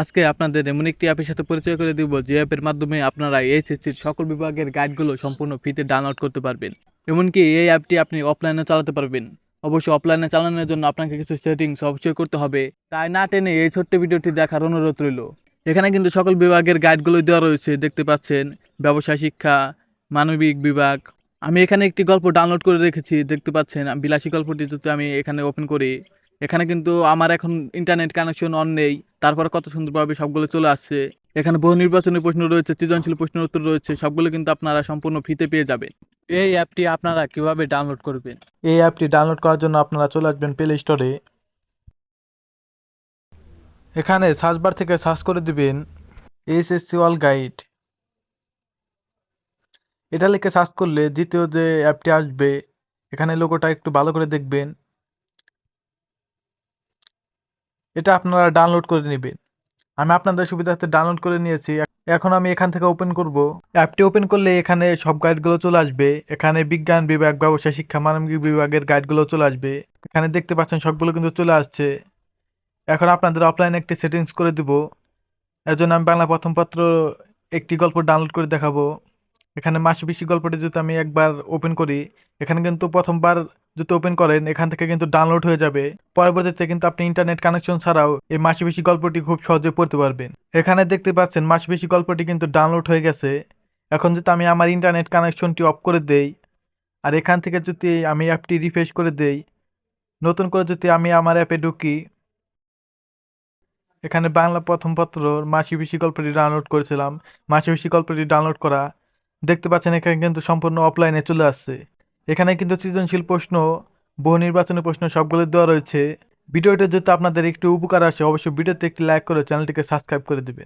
আজকে আপনাদের এমন একটি অ্যাপের সাথে পরিচয় করে দিব, যে অ্যাপের মাধ্যমে আপনারা এইচএসসির সকল বিভাগের গাইডগুলো সম্পূর্ণ ফ্রিতে ডাউনলোড করতে পারবেন। এমনকি এই অ্যাপটি আপনি অফলাইনে চালাতে পারবেন। অবশ্যই অফলাইনে চালানোর জন্য আপনাকে কিছু সেটিংস অবশ্যই করতে হবে। তাই না টেনে এই ছোট্ট ভিডিওটি দেখার অনুরোধ রইল। এখানে কিন্তু সকল বিভাগের গাইডগুলো দেওয়া রয়েছে, দেখতে পাচ্ছেন, ব্যবসায় শিক্ষা, মানবিক বিভাগ। আমি এখানে একটি গল্প ডাউনলোড করে রেখেছি, দেখতে পাচ্ছেন, বিলাসী গল্পটি যদি আমি এখানে ওপেন করি এখানে কিন্তু আমার এখন ইন্টারনেট কানেকশন অন নেই। তারপরে কত সুন্দরভাবে সবগুলো চলে আসছে। এখানে বহু নির্বাচনী প্রশ্ন রয়েছে, সৃজনশীল প্রশ্নের উত্তর রয়েছে, সবগুলো কিন্তু আপনারা সম্পূর্ণ ফ্রিতে পেয়ে যাবেন। এই অ্যাপটি আপনারা কীভাবে ডাউনলোড করবেন? এই অ্যাপটি ডাউনলোড করার জন্য আপনারা চলে আসবেন প্লে স্টোরে এখানে সার্চ বার থেকে সার্চ করে দিবেন এসএসসি অল গাইড এটা লিখে সার্চ করলে দ্বিতীয় যে অ্যাপটি আসবে, এখানে লোগোটা একটু ভালো করে দেখবেন। এটা আপনারা ডাউনলোড করে নেবেন। আমি আপনাদের সুবিধার্থে ডাউনলোড করে নিয়েছি। এখন আমি এখান থেকে ওপেন করব। অ্যাপটি ওপেন করলে এখানে সব গাইডগুলো চলে আসবে। এখানে বিজ্ঞান বিভাগ ব্যবসায় শিক্ষা, মানবিক বিভাগের গাইডগুলো চলে আসবে। এখানে দেখতে পাচ্ছেন সবগুলো কিন্তু চলে আসছে। এখন আপনাদের অফলাইনে একটি সেটিংস করে দিব। এর জন্য আমি বাংলা প্রথম পত্র একটি গল্প ডাউনলোড করে দেখাবো। এখানে মাসে বেশি গল্পটি যদি আমি একবার ওপেন করি, এখানে কিন্তু প্রথমবার যদি ওপেন করেন, এখান থেকে কিন্তু ডাউনলোড হয়ে যাবে। পরবর্তীতে কিন্তু আপনি ইন্টারনেট কানেকশন ছাড়াও এই মাসপিসি গল্পটি খুব সহজে পড়তে পারবেন। এখানে দেখতে পাচ্ছেন মাসপিসি গল্পটি কিন্তু ডাউনলোড হয়ে গেছে। এখন যদি আমি আমার ইন্টারনেট কানেকশনটি অফ করে দেই, আর এখান থেকে যদি আমি অ্যাপটি রিফ্রেশ করে দেই, নতুন করে যদি আমি আমার অ্যাপে ঢুকি, এখানে বাংলা প্রথম পত্র, মাসি পিসি গল্পটি ডাউনলোড করেছিলাম। মাসি পিসি গল্পটি ডাউনলোড করা, দেখতে পাচ্ছেন এখানে কিন্তু সম্পূর্ণ অফলাইনে চলে আসছে। এখানে কিন্তু সৃজনশীল প্রশ্ন, বহু নির্বাচনী প্রশ্ন সবগুলো দেওয়া রয়েছে। ভিডিওটা যদি আপনাদের একটু উপকার আসে, অবশ্যই ভিডিওতে একটি লাইক করে চ্যানেলটিকে সাবস্ক্রাইব করে দিবেন।